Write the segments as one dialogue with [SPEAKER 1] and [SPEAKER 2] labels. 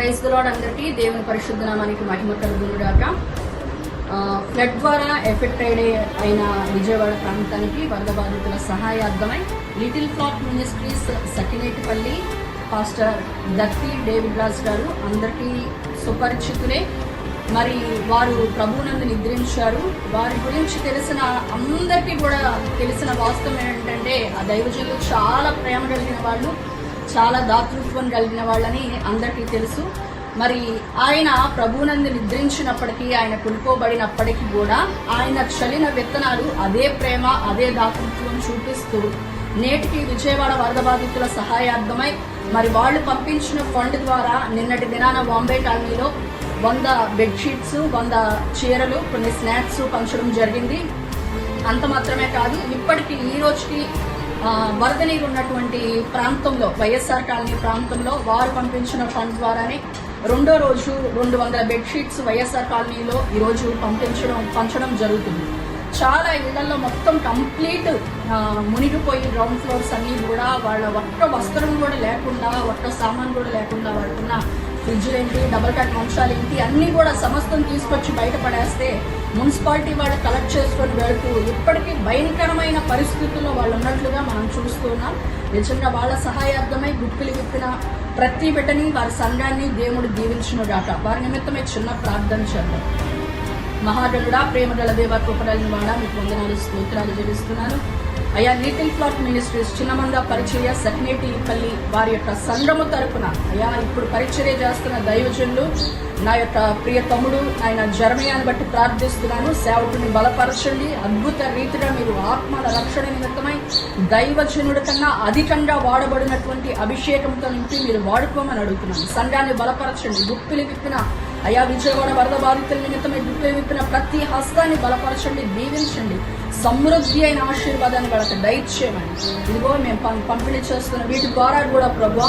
[SPEAKER 1] Praise గలాడ్ అందరికీ దేవుని పరిశుద్ధ నామానికి మహిమ కలుగునుగాక. ఫ్లడ్ ద్వారా ఎఫెక్ట్ అయ్యే అయిన విజయవాడ ప్రాంతానికి వరద బాధితుల సహాయార్థమై little flock ministries Sakinetipalli pastor Datti David Raj గారు అందరికీ సుపరిచితులే. మరి వారు ప్రభువునందు నిద్రించారు. వారి గురించి తెలిసిన అందరికీ కూడా తెలిసిన వాస్తవం ఏంటంటే ఆ దైవజనులు చాలా ప్రేమ కలిగిన వాళ్ళు. చాలా దాతృత్వం కలిగిన వాళ్ళని అందరికీ తెలుసు. మరి ఆయన ప్రభునందు నిద్రించినప్పటికీ ఆయన కులుకోబడినప్పటికీ కూడా ఆయన చలిన విత్తనాలు అదే ప్రేమ అదే దాతృత్వం చూపిస్తూ నేటికి విజయవాడ వరద బాధితుల సహాయార్థమై మరి వాళ్ళు పంపించిన ఫండ్ ద్వారా నిన్నటి దినాన బాంబే కాలనీలో వంద బెడ్షీట్స్ వంద చీరలు కొన్ని స్నాక్స్ పంచడం జరిగింది. అంత మాత్రమే కాదు ఇప్పటికి ఈ రోజుకి వరద నీరు ఉన్నటువంటి ప్రాంతంలో వైఎస్ఆర్ కాలనీ ప్రాంతంలో వారు పంపించిన ఫండ్ ద్వారానే రెండో రోజు రెండు వందల బెడ్షీట్స్ వైఎస్ఆర్ కాలనీలో ఈరోజు పంపించడం పంచడం జరుగుతుంది. చాలా ఇళ్ళలో మొత్తం కంప్లీట్ మునిగిపోయి గ్రౌండ్ ఫ్లోర్స్ అన్నీ కూడా వాళ్ళ ఒక్క వస్త్రం కూడా లేకుండా ఒక్క సామాన్ కూడా లేకుండా వాళ్ళకున్న ఫ్రిడ్జ్లు ఏంటి డబల్ కట్ మంచాలు ఏంటి అన్నీ కూడా సమస్తం తీసుకొచ్చి బయటపడేస్తే మున్సిపాలిటీ వాళ్ళు కలెక్ట్ చేసుకొని వెళ్తూ ఇప్పటికీ భయంకరమైన పరిస్థితుల్లో వాళ్ళు ఉన్నట్లుగా మనం చూస్తున్నాం నిజంగా వాళ్ళ సహాయార్థమై గుప్పిలు విప్పిన ప్రతి బిడ్డని వారి సంఘాన్ని దేవుడు దీవించిన గాక వారి నిమిత్తమే చిన్న ప్రార్థన చేద్దాం. మహాగణుడా ప్రేమగల దేవ కృపడలిన వాడ మీకు వందనాలు స్తోత్రాలు జీవిస్తున్నాను అయ్యా లిటిల్ ఫ్లాట్ మినిస్ట్రీస్ చిన్నమంద పరిచయ సక్నేటి పల్లి వారి యొక్క సంఘము తరపున అయ్యా ఇప్పుడు పరిచర్య చేస్తున్న దైవజనులు నా యొక్క ప్రియ తమ్ముడు ఆయన జర్మయాన్ని బట్టి ప్రార్థిస్తున్నాను. సేవకుని బలపరచండి. అద్భుత రీతిగా మీరు ఆత్మల రక్షణ నిమిత్తమై దైవజనుడి కన్నా అధికంగా వాడబడినటువంటి అభిషేకంతో నింపి మీరు వాడుకోమని అడుగుతున్నాను. సంఘాన్ని బలపరచండి. గుప్పిలి విప్పిన అయా విజయవాడ వరద బాధితుల నిమిత్తమే గుప్పిలి విప్పిన ప్రతి హస్తాన్ని బలపరచండి దీవించండి. సమృద్ధి అయిన ఆశీర్వాదాన్ని వాళ్ళకి దయచేయమని. ఇదిగో మేము పం- పంపిణీ చేస్తున్న వీటి ద్వారా కూడా ప్రభు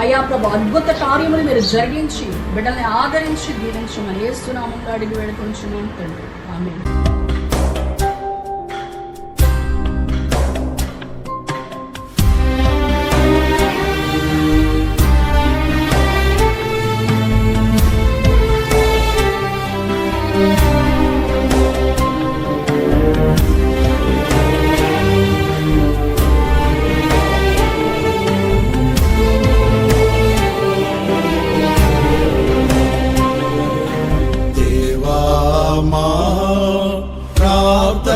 [SPEAKER 1] అయా ప్రభు అద్భుత కార్యములు మీరు జరిగించి బిడ్డల్ని ఆదరించి దీవించమని ఏస్తున్నాము అడిగి వేడుకొంచున్నాం తండ్రి. ఆమె